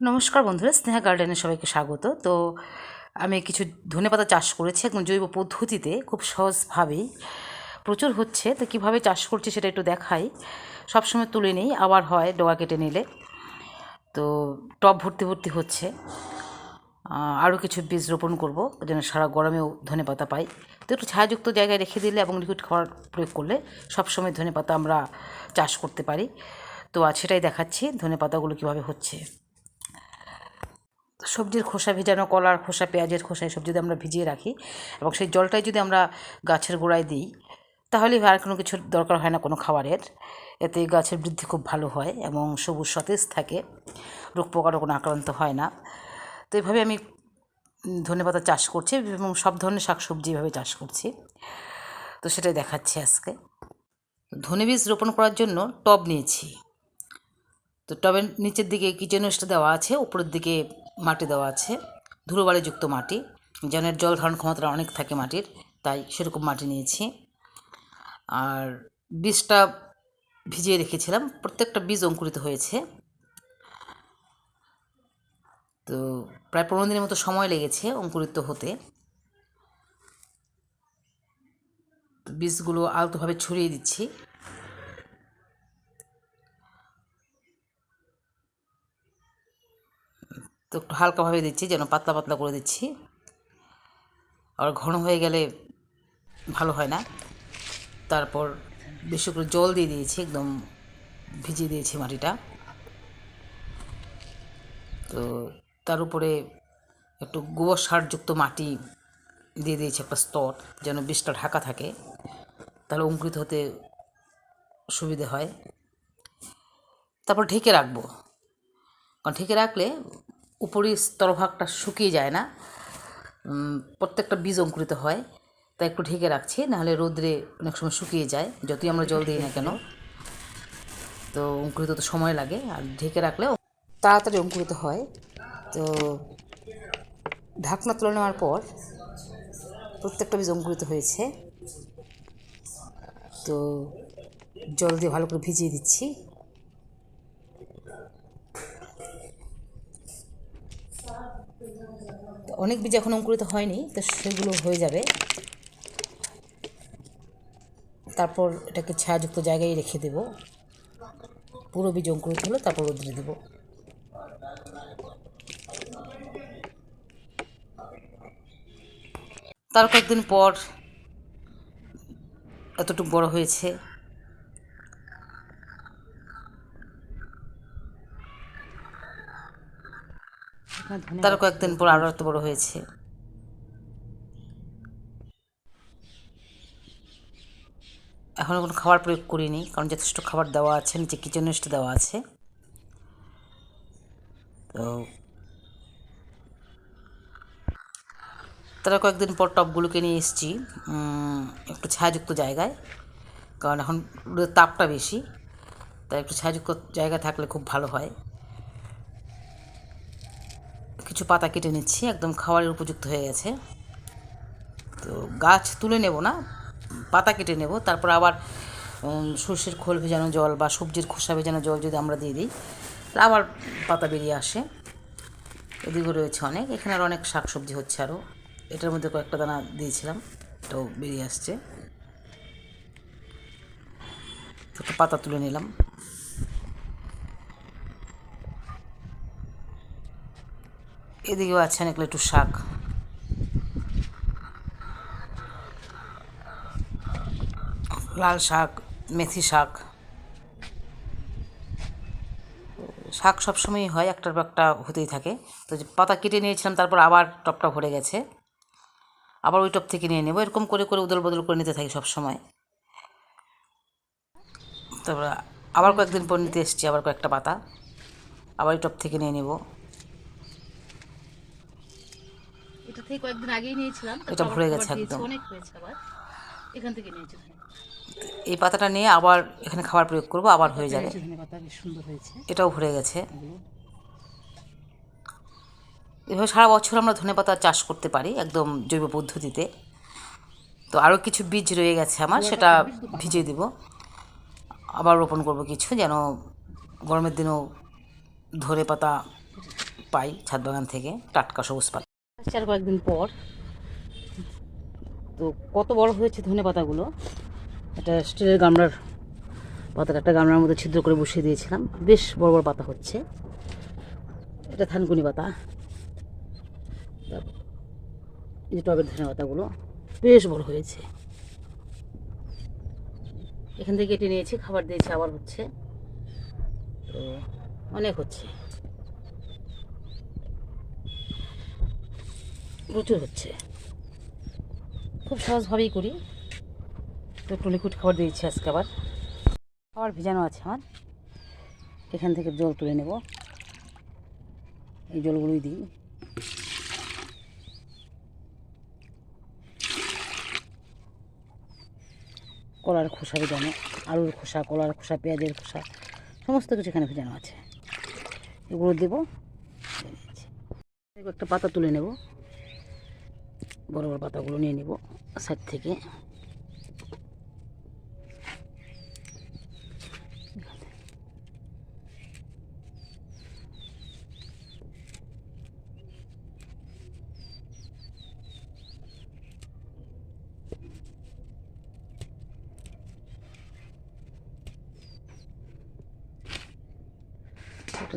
নমস্কার বন্ধুরা, স্নেহা গার্ডেনে সবাইকে স্বাগত। তো আমি কিছু ধনেপাতা চাষ করেছি একদম জৈব পদ্ধতিতে খুব সহজভাবেই প্রচুর হচ্ছে। তো কীভাবে চাষ করছি সেটা একটু দেখাই। সবসময় তুলে নেই, আবার হয় ডোয়া কেটে নিলে। তো টব ভর্তি ভর্তি হচ্ছে। আরও কিছু বীজ রোপণ করব, যেন সারা গরমেও ধনেপাতা পাই। তো একটু ছায়াযুক্ত জায়গায় রেখে দিলে এবং লিকুইড খাবার প্রয়োগ করলে সবসময় ধনেপাতা আমরা চাষ করতে পারি। তো আজ সেটাই দেখাচ্ছি ধনেপাতাগুলো কীভাবে হচ্ছে। সবজির খোসা ভেজানো কলার খোসা, পেঁয়াজের খোসা এসব যদি আমরা ভিজিয়ে রাখি এবং সেই জলটাই যদি আমরা গাছের গোড়ায় দিই তাহলে আর কোনো কিছুর দরকার হয় না কোনো খাবারের। এতে গাছের বৃদ্ধি খুব ভালো হয় এবং সবুজ সতেজ থাকে, রোগ পোকারও কোনো আক্রান্ত হয় না। তো এইভাবে আমি ধনেপাতা চাষ করছি এবং সব ধরনের শাকসবজি এভাবে চাষ করছি। তো সেটাই দেখাচ্ছি আজকে। ধনে বীজ রোপণ করার জন্য টব নিয়েছি। তো টবের নিচের দিকে কিচেন ওয়েস্ট দেওয়া আছে, উপরের দিকে মাটি দেওয়া আছে, ধুলোবালিযুক্ত মাটি যেন জল ধারণ ক্ষমতাটা অনেক থাকে মাটির, তাই সেরকম মাটি নিয়েছি। আর বীজটা ভিজিয়ে রেখেছিলাম, প্রত্যেকটা বীজ অঙ্কুরিত হয়েছে। তো প্রায় পনেরো দিনের মতো সময় লেগেছে অঙ্কুরিত হতে। বীজগুলো আলতোভাবে ছড়িয়ে দিচ্ছি। তো একটু হালকাভাবে দিচ্ছি, যেন পাতলা পাতলা করে দিচ্ছি। আর ঘন হয়ে গেলে ভালো হয় না। তারপর বেশি করে জল দিয়ে দিয়েছি, একদম ভিজিয়ে দিয়েছি মাটিটা। তো তার উপরে একটু গোবর সারযুক্ত মাটি দিয়ে দিয়েছি একটা স্তর, যেন বীজটা ঢাকা থাকে। তাহলে অঙ্কুরিত হতে সুবিধে হয়। তারপর ঢেকে রাখব। কারণ ঢেকে রাখলে উপরের স্তরভাগটা শুকিয়ে যায় না। প্রত্যেকটা বীজ অঙ্কুরিত হয়। তাই একটু ঢেকে রাখছি, নাহলে রোদ্রে অনেক সময় শুকিয়ে যায়, যতই আমরা জল দিই না কেন। তো অঙ্কুরিত তো সময় লাগে, আর ঢেকে রাখলেও তাড়াতাড়ি অঙ্কুরিত হয়। তো ঢাকনা তুলে নেওয়ার পর প্রত্যেকটা বীজ অঙ্কুরিত হয়েছে। তো জল দিয়ে ভালো করে ভিজিয়ে দিচ্ছি। অনেক বীজ এখন অঙ্কুরিত হয়নি, তো সেগুলো হয়ে যাবে। তারপর এটাকে ছায়াযুক্ত জায়গায় রেখে দেব। পুরো বীজ অঙ্কুরিত হলে, তারপর রোদ্রে দেবো। তার কয়েকদিন পর এতটুকু বড় হয়েছে। তার কয়েকদিন পর আরও এত বড় হয়েছে। এখনও কোনো খাবার প্রয়োগ করিনি, কারণ যথেষ্ট খাবার দেওয়া আছে, নিচে কিচেন ওয়েস্ট দেওয়া আছে। তো তারা কয়েকদিন পর টপগুলোকে নিয়ে এসেছি একটু ছায়াযুক্ত জায়গায়, কারণ এখন তাপটা বেশি, তাই একটু ছায়াযুক্ত জায়গা থাকলে খুব ভালো হয়। কিছু পাতা কেটে নিচ্ছি, একদম খাবারের উপযুক্ত হয়ে গেছে। তো গাছ তুলে নেব না, পাতা কেটে নেব, তারপর আবার সর্ষের খোল ভেজানো জল বা সবজির খোসা ভেজানো জল যদি আমরা দিয়ে দিই আবার পাতা বেরিয়ে আসে। এদিকেও রয়েছে অনেক, এখানে আর অনেক শাক সবজি হচ্ছে আরও এটার মধ্যে কয়েকটা দানা দিয়েছিলাম, এটাও বেরিয়ে আসছে। তো পাতা তুলে নিলাম। এদিকেও আছে অনেকগুলো একটু শাক। লাল শাক, মেথি শাক। শাক সবসময়ই হয়, একটার পর একটা হতেই থাকে। তো যে পাতা কেটে নিয়েছিলাম, তারপর আবার টপটা ভরে গেছে। আবার ওই টপ থেকে নিয়ে নেব, এরকম করে করে উদল বদল করে নিতে থাকি সবসময়। তারপর আবার কয়েকদিন পর নিতে এসছি, আবার কয়েকটা পাতা। আবার ওই টপ থেকে নিয়ে নেব এটা থেকে কয়েকদিন আগেই নিয়েছিলাম এটা ভরে গেছে একদম। অনেক হয়েছে আবার। এখান থেকে নিয়েছি এই পাতাটা নিয়ে আবার এখানে খাবার প্রয়োগ করব আবার হয়ে যাবে। ধনে পাতা এটাও ভরে গেছে। এভাবে সারা বছর আমরা ধনেপাতা চাষ করতে পারি একদম জৈব পদ্ধতিতে। তো আরও কিছু বীজ রয়ে গেছে আমার সেটা ভিজিয়ে দেব। আবার রোপণ করব কিছু যেন গরমের দিনেও ধনে পাতা পাই ছাদ বাগান থেকে টাটকা সবুজ পাতা। চার কয়েকদিন পর। তো কত বড় হয়েছে ধনে পাতাগুলো? একটা স্টিলের গামলার পাতাটা একটা গামলার মধ্যে ছিদ্র করে বসিয়ে দিয়েছিলাম। বেশ বড় বড় পাতা হচ্ছে। এটা থানকুনি পাতা। যে টবের ধনে পাতাগুলো, বেশ বড় হয়েছে। এখান থেকে কেটে নিয়েছি, খাবার দিয়েছি, আবার হচ্ছে। তো অনেক হচ্ছে। প্রচুর হচ্ছে। খুব সহজভাবেই করি। তো একটু লিকুইড খাবার দিয়েছি আজকে আবার। খাবার ভিজানো আছে আমার। এখান থেকে জল তুলে নেব। এই জলগুলোই দিই। কলার খোসা ভেজানো, আলুর খোসা, কলার খোসা, পেঁয়াজের খোসা, সমস্ত কিছু এখানে ভেজানো আছে। এগুলো দেবো। একটা পাতা তুলে নেব। বড় বড় পাতাগুলো নিয়ে নিব সাইড থেকে।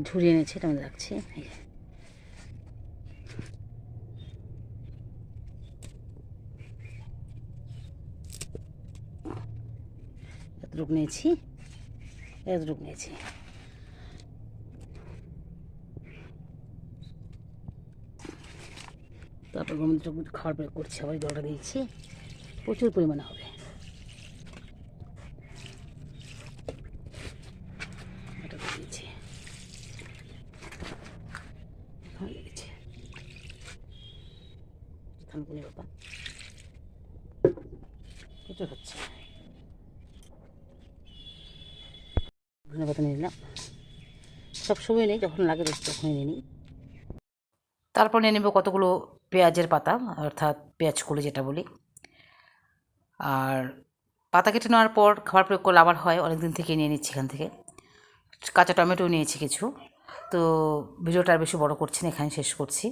ঝুড়ি এনেছি এটা আমি রাখছি। এতটুকু নিয়েছি এতটুকু নিয়েছি। তারপর গরমটুকু খাওয়ার পরে করছি, আবার জলটা দিয়েছি, প্রচুর পরিমাণে হবে। এখানে দিয়ে দিচ্ছি প্রচুর হচ্ছে। ধনে পাতা নিয়ে নিলাম সবসময় নেই, যখন লাগে তখনই নিয়ে নিই। তারপর নিয়ে নেব কতগুলো পেঁয়াজের পাতা, অর্থাৎ পেঁয়াজ কলি যেটা বলি। আর পাতা কেটে নেওয়ার পর খাবার প্রয়োগ করলে আবার হয় অনেক দিন থেকে নিয়ে নিচ্ছি এখান থেকে। কাঁচা টমেটো নিয়েছি কিছু। তো ভিডিওটা আর বেশি বড় করছি না এখানে শেষ করছি।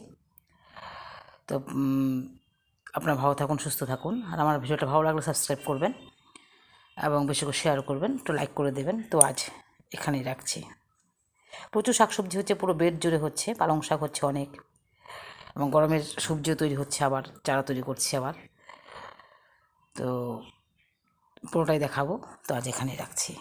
তো আপনারা ভালো থাকুন, সুস্থ থাকুন। আর আমার ভিডিওটা ভালো লাগলে সাবস্ক্রাইব করবেন এবং বেশি করে শেয়ার করবেন, একটু লাইক করে দেবেন। তো আজ এখানেই রাখছি। প্রচুর শাকসবজি হচ্ছে, পুরো বেড জুড়ে হচ্ছে, পালং শাক হচ্ছে অনেক। এবং গরমের সবজিও তৈরি হচ্ছে আবার, চারা তৈরি করছি আবার। তো পুরোটাই দেখাবো, তো আজ এখানেই রাখছি।